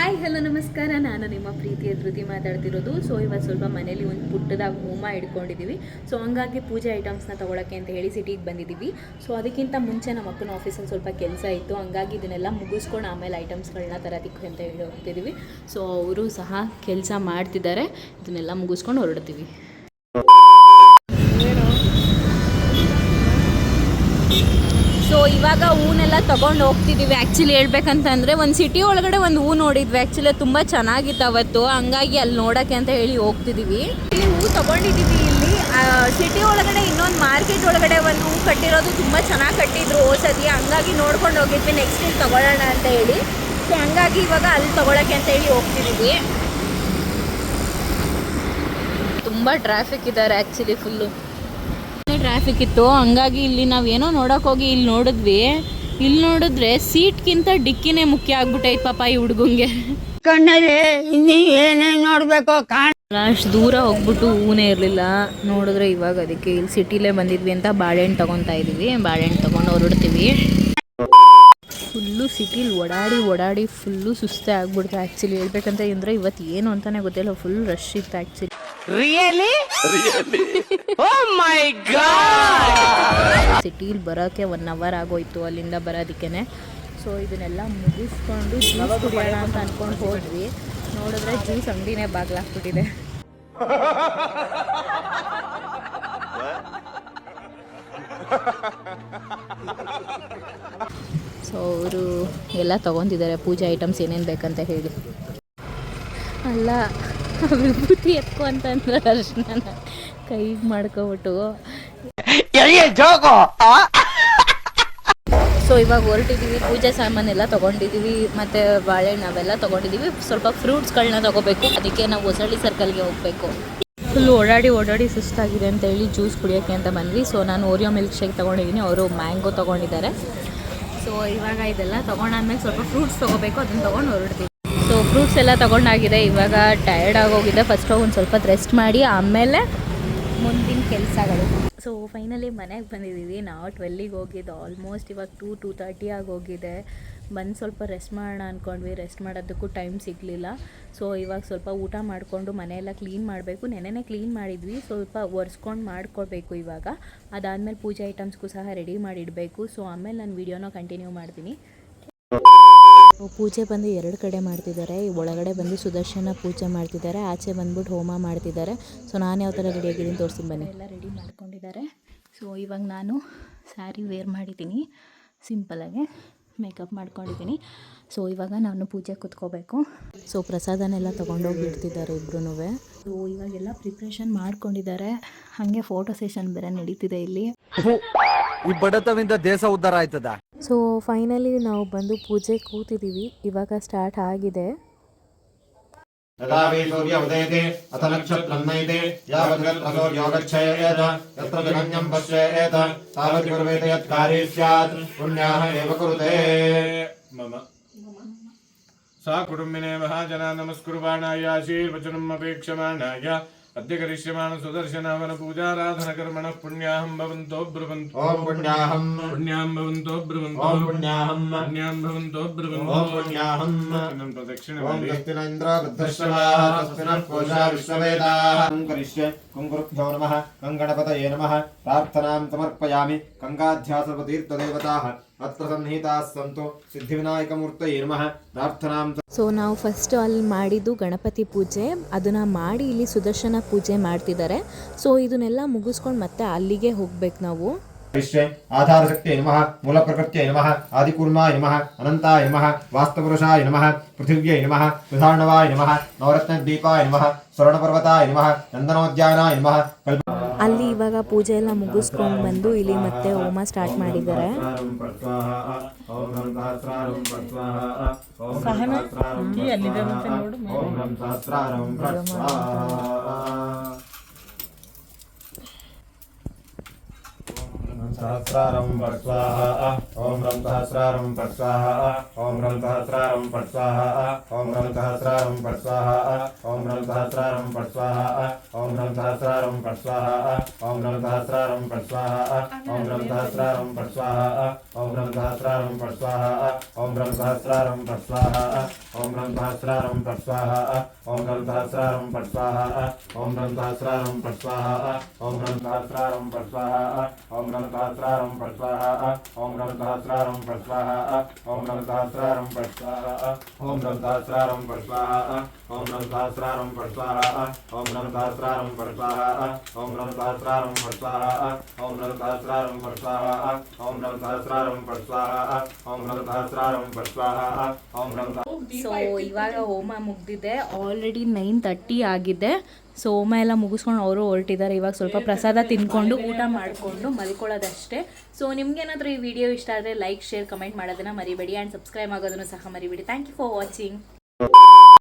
Hi, hello, ನಮಸ್ಕಾರ. ನಾನು ನಿಮ್ಮ ಪ್ರೀತಿಯ ಧೃತಿ ಮಾತಾಡ್ತಿರೋದು. ಸೊ ಇವತ್ತು ಸ್ವಲ್ಪ ಮನೇಲಿ ಒಂದು ಪುಟ್ಟದಾಗ ಹೋಮ ಇಟ್ಕೊಂಡಿದ್ದೀವಿ ಸೊ ಹಂಗಾಗಿ ಪೂಜೆ ಐಟಮ್ಸ್ನ ತೊಗೊಳಕ್ಕೆ ಅಂತ ಹೇಳಿ ಸಿಟಿಗೆ ಬಂದಿದ್ದೀವಿ ಸೊ ಅದಕ್ಕಿಂತ ಮುಂಚೆ ನಮ್ಮ ಅಕ್ಕನ ಆಫೀಸಲ್ಲಿ ಸ್ವಲ್ಪ ಕೆಲಸ ಇತ್ತು. ಹಂಗಾಗಿ ಇದನ್ನೆಲ್ಲ ಮುಗಿಸ್ಕೊಂಡು ಆಮೇಲೆ ಐಟಮ್ಸ್ಗಳನ್ನ ತರೋದಿಕ್ಕೆ ಅಂತ ಹೇಳಿ ಹೋಗ್ತಿದ್ದೀವಿ ಸೊ ಅವರು ಸಹ ಕೆಲಸ ಮಾಡ್ತಿದ್ದಾರೆ. ಇದನ್ನೆಲ್ಲ ಮುಗಿಸ್ಕೊಂಡು ಹೊರಡ್ತೀವಿ ಸೊ ಇವಾಗ ಹೂನೆಲ್ಲ ತಗೊಂಡು ಹೋಗ್ತಿದ್ದೀವಿ ಆ್ಯಕ್ಚುಲಿ ಹೇಳ್ಬೇಕಂತಂದರೆ ಒಂದು ಸಿಟಿ ಒಳಗಡೆ ಒಂದು ಹೂ ನೋಡಿದ್ವಿ. ಆ್ಯಕ್ಚುಲಿ ತುಂಬ ಚೆನ್ನಾಗಿತ್ತು ಅವತ್ತು. ಹಂಗಾಗಿ ಅಲ್ಲಿ ನೋಡೋಕ್ಕೆ ಅಂತ ಹೇಳಿ ಹೋಗ್ತಿದ್ದೀವಿ ಇಲ್ಲಿ ಹೂ ತೊಗೊಂಡಿದ್ದೀವಿ ಇಲ್ಲಿ. ಸಿಟಿ ಒಳಗಡೆ ಇನ್ನೊಂದು ಮಾರ್ಕೆಟ್ ಒಳಗಡೆ ಒಂದು ಹೂ ಕಟ್ಟಿರೋದು ತುಂಬ ಚೆನ್ನಾಗಿ ಕಟ್ಟಿದ್ರು ಓಸದಿ ಹಂಗಾಗಿ ನೋಡ್ಕೊಂಡು ಹೋಗಿದ್ವಿ. ನೆಕ್ಸ್ಟ್ ಇಲ್ಲಿ ತೊಗೊಳ್ಳೋಣ ಅಂತ ಹೇಳಿ. ಸೊ ಹಂಗಾಗಿ ಇವಾಗ ಅಲ್ಲಿ ತೊಗೊಳಕ್ಕೆ ಅಂತ ಹೇಳಿ ಹೋಗ್ತಿದ್ದೀವಿ ತುಂಬ ಟ್ರಾಫಿಕ್ ಇದ್ದಾರೆ ಆ್ಯಕ್ಚುಲಿ ಫುಲ್ಲು ಟ್ರಾಫಿಕ್ ಇತ್ತು ಹಂಗಾಗಿ ಇಲ್ಲಿ ನಾವು ಏನೋ ನೋಡೋಕೆ ಹೋಗಿ ಇಲ್ಲಿ ನೋಡಿದ್ವಿ. ಇಲ್ಲಿ ನೋಡಿದ್ರೆ ಸೀಟ್ಗಿಂತ ಡಿಕ್ಕಿನೇ ಮುಖ್ಯ ಆಗ್ಬಿಟ್ಟೈತೆ ಪಾಪ ಈ ಹುಡುಗಂಗೆ. ಕಣ್ಣಲ್ಲಿ ಇನ್ನೀ ನೋಡಬೇಕು ಅಷ್ಟು ದೂರ ಹೋಗ್ಬಿಟ್ಟು ಹೂನೇ ಇರಲಿಲ್ಲ. ನೋಡಿದ್ರೆ ಇವಾಗ ಅದಕ್ಕೆ ಇಲ್ಲಿ ಸಿಟಿಲೇ ಬಂದಿದ್ವಿ ಅಂತ ಬಾಳೆಹಣ್ಣು ತಗೊತಾ ಇದೀವಿ. ಬಾಳೆಹಣ್ಣು ತಗೊಂಡು ಹೊರಡ್ತೀವಿ. ಫುಲ್ಲು ಸಿಟಿಲಿ ಓಡಾಡಿ ಓಡಾಡಿ ಫುಲ್ಲು ಸುಸ್ತೇ ಆಗ್ಬಿಡ್ತು. ಆ್ಯಕ್ಚುಲಿ ಹೇಳ್ಬೇಕಂತ ಅಂದರೆ ಇವತ್ತು ಏನು ಅಂತಾನೆ ಗೊತ್ತಿಲ್ಲ. ಫುಲ್ ರಶ್ ಇತ್ತು actually really oh my god ಸಿಟಿಲಿ ಬರೋಕ್ಕೆ ಒನ್ ಅವರ್ ಆಗೋಯ್ತು ಅಲ್ಲಿಂದ ಬರೋದಕ್ಕೆ ಸೊ ಇದನ್ನೆಲ್ಲ ಮುಗಿಸ್ಕೊಂಡು ಜ್ಯೂಸ್ ಕುಡಿಯೋಣ ಅಂತ ಅನ್ಕೊಂಡು ಹೋದ್ವಿ. ನೋಡಿದ್ರೆ ಜ್ಯೂಸ್ ಅಂಗಡಿನೇ ಬಾಗ್ಲಾಕ್ಬಿಟ್ಟಿದೆ ಸೊ ಅವರು ಎಲ್ಲ ತಗೊಂಡಿದ್ದಾರೆ. ಪೂಜೆ ಐಟಮ್ಸ್ ಏನೇನು ಬೇಕಂತ ಹೇಳಿ. ಅಲ್ಲ ವಿಭೂತಿ ಎತ್ಕೊ ಅಂತಂದ್ರೆ ಅರ್ಶನ ಕೈಗೆ ಮಾಡ್ಕೊಬಿಟ್ಟು. ಸೊ ಇವಾಗ ಹೊರಟಿದ್ದೀವಿ ಪೂಜೆ ಸಾಮಾನೆಲ್ಲ ತೊಗೊಂಡಿದ್ದೀವಿ ಮತ್ತು ಬಾಳೆಹಣ್ಣು ಅವೆಲ್ಲ ತೊಗೊಂಡಿದ್ದೀವಿ ಸ್ವಲ್ಪ ಫ್ರೂಟ್ಸ್ಗಳನ್ನ ತಗೋಬೇಕು ಅದಕ್ಕೆ ನಾವು ಹೊಸಳ್ಳಿ ಸರ್ಕಲ್ಗೆ ಹೋಗಬೇಕು. ಫುಲ್ ಓಡಾಡಿ ಓಡಾಡಿ ಸುಸ್ತಾಗಿದೆ ಅಂತ ಹೇಳಿ ಜ್ಯೂಸ್ ಕುಡಿಯೋಕ್ಕೆ ಅಂತ ಬಂದ್ವಿ. ಸೊ ನಾನು ಓರಿಯೋ ಮಿಲ್ಕ್ ಶೇಕ್ ತೊಗೊಂಡಿದ್ದೀನಿ ಅವರು ಮ್ಯಾಂಗೋ ತೊಗೊಂಡಿದ್ದಾರೆ. ಸೊ ಇವಾಗ ಇದೆಲ್ಲ ತೊಗೊಂಡಾದ್ಮೇಲೆ ಸ್ವಲ್ಪ ಫ್ರೂಟ್ಸ್ ತೊಗೋಬೇಕು ಅದನ್ನು ತೊಗೊಂಡು ಹೊರಡ್ತೀವಿ. ಫ್ರೂಟ್ಸ್ ಎಲ್ಲ ತೊಗೊಂಡಾಗಿದೆ. ಇವಾಗ ಟಯರ್ಡ್ ಆಗೋಗಿದೆ. ಫಸ್ಟ್ ಒಂದು ಸ್ವಲ್ಪ ರೆಸ್ಟ್ ಮಾಡಿ, ಆಮೇಲೆ ಮುಂದಿನ ಕೆಲಸಗಳು. ಸೊ ಫೈನಲಿ ಮನೆಗೆ ಬಂದಿದ್ದೀವಿ ನಾವು ಟ್ವೆಲ್ಲಿಗೆ ಹೋಗಿದ್ದು. ಆಲ್ಮೋಸ್ಟ್ ಇವಾಗ ಟೂ ಟೂ ತರ್ಟಿ ಆಗೋಗಿದೆ ಬಂದು ಸ್ವಲ್ಪ ರೆಸ್ಟ್ ಮಾಡೋಣ ಅಂದ್ಕೊಂಡ್ವಿ ರೆಸ್ಟ್ ಮಾಡೋದಕ್ಕೂ ಟೈಮ್ ಸಿಗಲಿಲ್ಲ. ಸೊ ಇವಾಗ ಸ್ವಲ್ಪ ಊಟ ಮಾಡಿಕೊಂಡು ಮನೆಯೆಲ್ಲ ಕ್ಲೀನ್ ಮಾಡಬೇಕು. ನೆನೆನೇ ಕ್ಲೀನ್ ಮಾಡಿದ್ವಿ. ಸ್ವಲ್ಪ ಒರೆಸ್ಕೊಂಡು ಮಾಡ್ಕೊಳ್ಬೇಕು ಇವಾಗ. ಅದಾದಮೇಲೆ ಪೂಜೆ ಐಟಮ್ಸ್ಗೂ ಸಹ ರೆಡಿ ಮಾಡಿಡಬೇಕು. ಸೊ ಆಮೇಲೆ ನಾನು ವೀಡಿಯೋನ ಕಂಟಿನ್ಯೂ ಮಾಡ್ತೀನಿ. ಪೂಜೆ ಬಂದು ಎರಡು ಕಡೆ ಮಾಡ್ತಿದ್ದಾರೆ. ಈ ಒಳಗಡೆ ಬಂದು ಸುದರ್ಶನ ಪೂಜೆ ಮಾಡ್ತಿದ್ದಾರೆ. ಆಚೆ ಬಂದ್ಬಿಟ್ಟು ಹೋಮ ಮಾಡ್ತಿದ್ದಾರೆ. ಸೊ ನಾನು ಯಾವ ಥರ ರೆಡಿ ಆಗಿದ್ದೀನಿ ತೋರಿಸ್ತೀನಿ ಬನ್ನಿ. ಎಲ್ಲ ರೆಡಿ ಮಾಡ್ಕೊಂಡಿದ್ದಾರೆ. ಸೊ ಇವಾಗ ನಾನು ಸ್ಯಾರಿ ವೇರ್ ಮಾಡಿದ್ದೀನಿ. ಸಿಂಪಲಾಗಿ ಮೇಕಪ್ ಮಾಡ್ಕೊಂಡಿದ್ದೀನಿ. ಸೊ ಇವಾಗ ನಾನು ಪೂಜೆ ಕೂತ್ಕೋಬೇಕು. ಸೊ ಪ್ರಸಾದನೆಲ್ಲ ತೊಗೊಂಡೋಗಿ ಇಡ್ತಿದ್ದಾರೆ ಇಬ್ರು ಸೊ ಇವಾಗೆಲ್ಲ ಪ್ರಿಪ್ರೇಷನ್ ಮಾಡ್ಕೊಂಡಿದ್ದಾರೆ. ಹಾಗೆ ಫೋಟೋ ಸೆಷನ್ ಬೇರೆ ನಡೀತಿದೆ ಇಲ್ಲಿ. ಈ ಬಡತವಿಂದ ದೇಶ ಉದ್ಧಾರ ಆಯ್ತದ? ಸೊ ಫೈನಲಿ ನಾವು ಬಂದು ಪೂಜೆ ಕೂತಿದ್ದೀವಿ ಇವಾಗ ಸ್ಟಾರ್ಟ್ ಆಗಿದೆ यदा वै सूर्य उदयते अथ नक्षत्रं नयते यावद्गत्र सूर्योगच्छेत् यत्र जगन्यं पश्येत् तावत् कुर्वेत यत् कार्ये स्यात् पुण्याः एव कुरुते मम सा कुटुम्बिने महाजना नमस्कुर्वाणाय आशीर्वचनम् अपेक्षमाणाय अद्य करिष्यमाण सुदर्शनावन पूजाराधनकर्मणः पुण्याहं भवन्तो ब्रुवन्तु ॐ पुण्याहं पुण्यां भवन्तो ब्रुवन्तु ॐ पुण्याहं पुण्यां भवन्तो ॐ ब्रुवन्तु पुण्याहं इदं प्रदक्षिण ॐ स्वस्ति न इन्द्रो वृद्धश्रवाः स्वस्ति नः कोशा विश्ववेदाः करिष्ये कुङ्कुरुभ्यो नमः कङ्गणपतये नमः ಪ್ರಾರ್ಥನಾಂ ಸಮರ್ಪಯಾಮಿ ಗಂಗಾಧ್ಯಾಸವತೀರ್ಥದೇವತಾಃ ಅತ್ರ ಸನ್ನಿಹಿತಾಃ ಸಂತು ಸಿದ್ಧಿವಿನಾಯಕಮೂರ್ತಯೇ ನಮಃ ಪ್ರಾರ್ಥನಾಂ ಸೊ ನಾವು ಫಸ್ಟ್ ಅಲ್ಲಿ ಮಾಡಿದ್ದು ಗಣಪತಿ ಪೂಜೆ. ಅದನ್ನು ಮಾಡಿ ಇಲ್ಲಿ ಸುದರ್ಶನ ಪೂಜೆ ಮಾಡ್ತಿದ್ದಾರೆ. ಸೊ ಇದನ್ನೆಲ್ಲ ಮುಗಿಸ್ಕೊಂಡು ಮತ್ತೆ ಅಲ್ಲಿಗೆ ಹೋಗ್ಬೇಕು ನಾವು. ವಿಶ್ವೇ ಆಧಾರಶಕ್ತಿಯ ನಮಃ ಮೂಲ ಪ್ರಕೃತಿಯ ನಮಃ ಆದಿಕೂರ್ಮಾಯ ನಮಃ ಅನಂತಾಯ ನಮಃ ವಾಸ್ತುಪುರುಷಾಯ ನಮಃ ಪೃಥಿವ್ಯೈ ನಮಃ ಸುಧಾರಣವಾಯ ನಮಃ ನವರತ್ನ ದೀಪಾಯ ನಮಃ ಸ್ವರ್ಣಪರ್ವತಾಯ ನಮಃ ನಂದನೋದ್ಯಾನಾಯ ನಮಃ ಕಲ್ಪ ಅಲ್ಲಿ ಇವಾಗ ಪೂಜೆ ಎಲ್ಲ ಮುಗಿಸ್ಕೊಂಡು ಬಂದು ಇಲ್ಲಿ ಮತ್ತೆ ಹೋಮ ಸ್ಟಾರ್ಟ್ ಮಾಡಿದ್ದಾರೆ. सहस्रारं पट् स्वाहा ॐ रं सहस्रारं पट् स्वाहा ॐ रं सहस्रारं पट् स्वाहा ॐ रं सहस्रारं पट् स्वाहा ॐ रं सहस्रारं पट् स्वाहा ॐ रं सहस्रारं पट् स्वाहा ॐ रं सहस्रारं पट् स्वाहा ॐ रं सहस्रारं पट् स्वाहा ॐ रं सहस्रारं पट् स्वाहा ॐ रं सहस्रारं पट् स्वाहा ॐ रं सहस्रारं पट् स्वाहा ॐ रं सहस्रारं पट् ॐ रं सहस्रारं पट् ॐ रं सहस्रारं पट् ॐ रं सहस्रारं पट् स्वाहा ॐ रं सहस्रारं पट् स्वाहा ॐ रं सहस्रारं पट् स्वाहा ॐ रं सहस्रारं पट् स्वाहा ॐ रं सहस्रारं पट् स्वाहा ॐ रं सहस्रारं पट् स्वाहा ॐ रं सहस्रारं पट् स्वाहा ॐ रं सहस्रारं पट् स्वाहा ॐ रं सहस्रारं पट् स्वाहा ॐ रं सहस्रारं पट् स्वाहा ॐ रं ಸೊ ಇವಾಗ ಹೋಮ ಮುಗ್ದಿದೆ. ಆಲ್ರೆಡಿ ನೈನ್ ತರ್ಟಿ ಆಗಿದೆ. ಸೊ ಹೋಮ ಎಲ್ಲ ಮುಗಿಸ್ಕೊಂಡು ಅವರು ಹೊರಟಿದ್ದಾರೆ. ಇವಾಗ ಸ್ವಲ್ಪ ಪ್ರಸಾದ ತಿನ್ಕೊಂಡು ಊಟ ಮಾಡಿಕೊಂಡು ಮಲ್ಕೊಳ್ಳೋದಷ್ಟೇ. ಸೊ ನಿಮ್ಗೇನಾದರೂ ಈ ವಿಡಿಯೋ ಇಷ್ಟ ಆದರೆ ಲೈಕ್ ಶೇರ್ ಕಮೆಂಟ್ ಮಾಡೋದನ್ನ ಮರಿಬೇಡಿ. ಆ್ಯಂಡ್ ಸಬ್ಸ್ಕ್ರೈಬ್ ಆಗೋದನ್ನು ಸಹ ಮರಿಬೇಡಿ. Thank you for watching